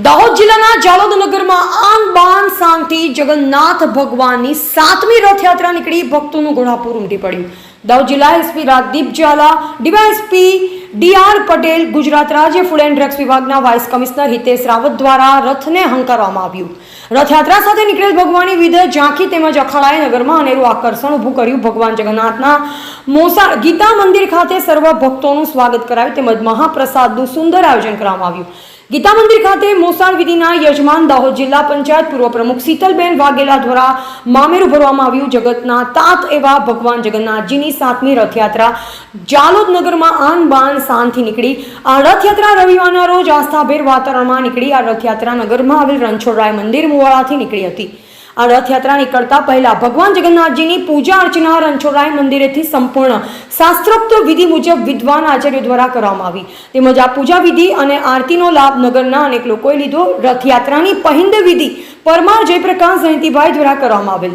દાહોદ જિલ્લાના જાલોદ નગરમાં આન બાન શાંતિ જગન્નાથ ભગવાનની સાતમી રથયાત્રા નીકળી ભક્તોનું ઘોડાપુર ઉમટી પડ્યું. દાહોદ જિલ્લા SP Rajdeep Jhala, DySP DR Patel, Gujarat રાજ્ય ફૂડ એન્ડ ડ્રગ્સ વિભાગના વાઇસ કમિશનર હિતેશ રાવત દ્વારા રથને હંકારવામાં આવ્યું. રથયાત્રા સાથે નીકળેલ ભગવાનની વિધ ઝાંખી તેમજ અખાડાએ નગરમાં અનેરું આકર્ષણ ઊભું કર્યું. ભગવાન જગન્નાથના મોસા ગીતા મંદિર ખાતે સર્વ ભક્તોનું સ્વાગત કરાયું તેમજ મહાપ્રસાદનું સુંદર આયોજન કરવામાં આવ્યું. ગીતા મંદિર ખાતે મોસાળ વિધિના યજમાન દાહોદ જિલ્લા પંચાયત પૂર્વ પ્રમુખ શીતલબેન વાઘેલા દ્વારા મામેરું ભરવામાં આવ્યું જગતના તાત એવા ભગવાન જગન્નાથજીની સાતમી રથયાત્રા. જાલોદ નગરમાં આન બાન શાનથી નીકળી. આ રથયાત્રા રવિવારના રોજ આસ્થાભેર વાતાવરણમાં નીકળી. આ રથયાત્રા નગરમાં આવેલ રણછોડરાય મંદિર મુવાડાથી નીકળી હતી. આ રથયાત્રા નીકળતા પહેલા ભગવાન જગન્નાથજીની પૂજા અર્ચના રણછોડરાય મંદિરેથી સંપૂર્ણ શાસ્ત્રોક્ત વિધિ મુજબ વિદ્વાન આચાર્યો દ્વારા કરવામાં આવી. તેમજ આ પૂજા વિધિ અને આરતીનો લાભ નગરના અનેક લોકોએ લીધો. રથયાત્રાની પહિંદ વિધિ પરમાર જયપ્રકાશ જયંતિભાઈ દ્વારા કરવામાં આવેલ.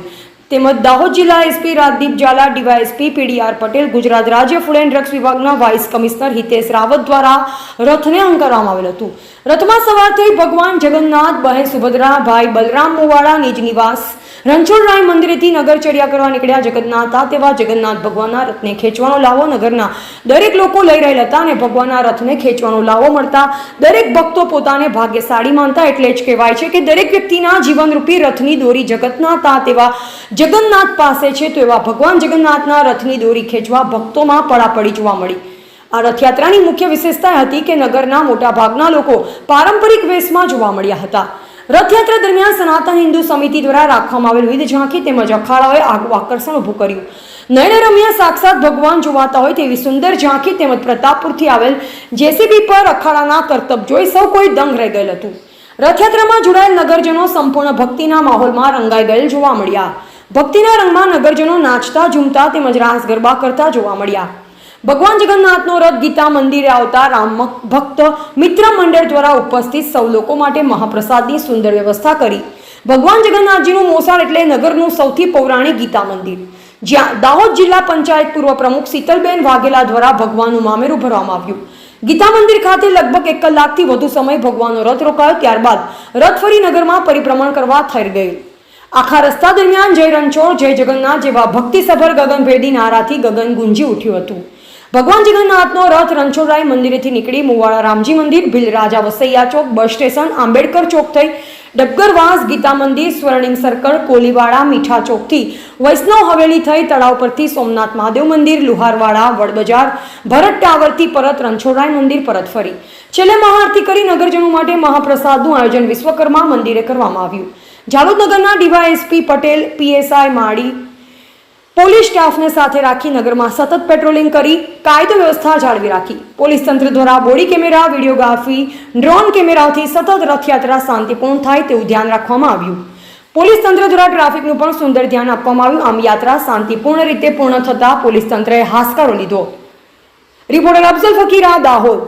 તેમજ દાહોદ જિલ્લા SP Rajdeep Jhala, DySP PDR Patel, Gujarat રાજ્ય ફૂડ એન્ડ ડ્રગ્સ વિભાગના વાઇસ કમિશનર હિતેશ રાવત દ્વારા રથને અંકારવામાં આવેલ હતું. રથમાં સવારથી ભગવાન જગન્નાથ, બહેન સુભદ્રા, ભાઈ બલરામ મુવાડા, નિજ નિવાસ રણછોડરાય મંદિરેથી નગરચર્યા કરવા નીકળ્યા જગન્નાથ. તેવા જગન્નાથ ભગવાનના રથને ખેંચવાનો લાવો નગરના. દરેક લોકો લઈ રહેલા હતા અને ભગવાનના રથને ખેંચવાનો લાવો મળતા. દરેક ભક્તો પોતાને ભાગ્યશાળી માનતા એટલે જ કહેવાય છે કે દરેક વ્યક્તિના જીવનરૂપી રથની દોરી જગતના હતા તેવા જગન્નાથ પાસે છે તો એવા ભગવાન જગન્નાથના રથની દોરી ખેંચવા ભક્તોમાં પડાપડી જોવા મળી. આ રથયાત્રાની મુખ્ય વિશેષતા હતી કે નગરના મોટા ભાગના લોકો પારંપરિક વેશમાં જોવા મળ્યા હતા. રથયાત્રા દરમિયાન સનાતન હિન્દુ સમિતિ દ્વારા રાખવામાં આવેલ વિવિધ ઝાંખી તેમજ અખાડાઓએ આગવું આકર્ષણ ઊભું કર્યું. નયનરમ્ય સાક્ષાત ભગવાન જોવાતા હોય તેવી સુંદર ઝાંખી તેમજ પ્રતાપપુરથી આવેલ જેસીબી પર અખાડાના કરતબ જોઈ સૌ કોઈ દંગ રહી ગયેલ હતું. રથયાત્રામાં જોડાયેલ નગરજનો સંપૂર્ણ ભક્તિના માહોલમાં રંગાઈ ગયેલ જોવા મળ્યા. ભક્તિના રંગમાં નગરજનો નાચતા, ઝૂમતા તેમજ રાસ ગરબા કરતા જોવા મળ્યા. ભગવાન જગન્નાથનો રથ ગીતા મંદિરે આવતા રામ ભક્ત મિત્ર મંડળ દ્વારા ઉપસ્થિત સૌ લોકો માટે મહાપ્રસાદની સુંદર વ્યવસ્થા કરી. ભગવાન જગન્નાથજીનું મોસાળ એટલે નગરનું સૌથી પૌરાણિક ગીતા મંદિર. જ્યાં દાહોદ જિલ્લા પંચાયત પૂર્વ પ્રમુખ શીતલબેન વાઘેલા દ્વારા ભગવાનનું મામેરું ભરવામાં આવ્યું. ગીતા મંદિર ખાતે લગભગ એક કલાકથી વધુ સમય ભગવાનનો રથ રોકાયો, ત્યારબાદ રથ ફરી નગરમાં પરિભ્રમણ કરવા થઈ ગયું. આખા રસ્તા દરમિયાન જય રણછોડ જય જગન્નાથ જેવા ભક્તિસભર ગગનભેદી નારાથી ગગન ગુંજી ઉઠ્યું હતું. ભગવાન જગન્નાથનો રથ રણછોડરાય મંદિરેથી નીકળી મુવાડા રામજી મંદિર, ભીલ રાજા વસૈયા ચોક, બસ સ્ટેશન, આંબેડકર ચોક થઈ ડબગરવાસ ગીતા મંદિર, સ્વર્ણિમ સર્કલ, કોલીવાડા, મીઠા ચોકથી વૈષ્ણવ હવેલી થઈ તળાવ પરથી સોમનાથ મહાદેવ મંદિર, લુહારવાડા, વડબજાર, ભરત ટાવરથી પરત રણછોડરાય મંદિર પરત ફરી. છેલ્લે મહાઆરતી કરી નગરજનો માટે મહાપ્રસાદનું આયોજન વિશ્વકર્મા મંદિરે કરવામાં આવ્યું. જાલોદ નગરના DySP Patel, PSI Mali police સ્ટાફને સાથે રાખી નગરમાં સતત પેટ્રોલિંગ કરી કાયદો વ્યવસ્થા જાળવી રાખી. પોલીસ તંત્ર દ્વારા બોડી કેમેરા, વિડીયોગ્રાફી, ડ્રોન કેમેરાઓથી સતત રથયાત્રા શાંતિપૂર્ણ થાય તેવું ધ્યાન રાખવામાં આવ્યું. પોલીસ તંત્ર દ્વારા ટ્રાફિકનું પણ સુંદર ધ્યાન આપવામાં આવ્યું. આમ યાત્રા શાંતિપૂર્ણ રીતે પૂર્ણ થતાં પોલીસ તંત્રએ હાસકારો લીધો. રિપોર્ટર અફઝલ ફકીરા, દાહોદ.